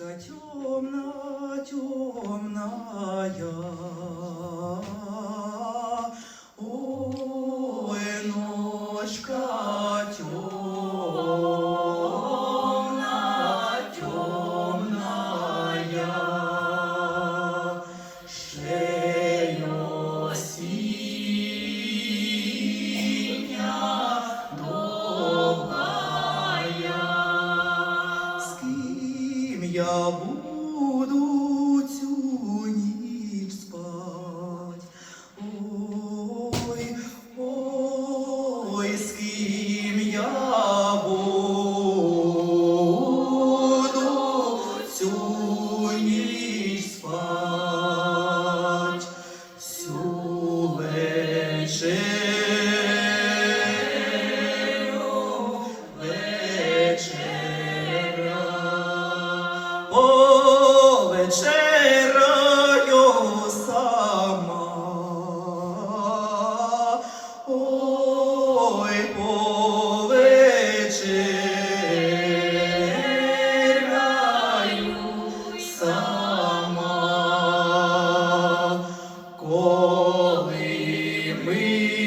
Ночка темна, темная, ой, ночка темна, темная, шею. الكتاب вечерою сама. Ой, повечеряю сама. Коли ми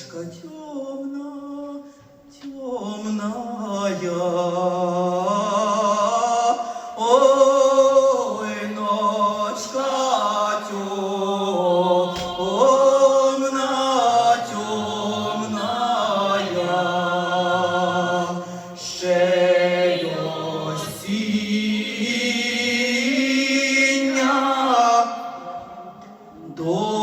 ночка темна, темная. Ой, ночка темна, темная. Ще й осіння. До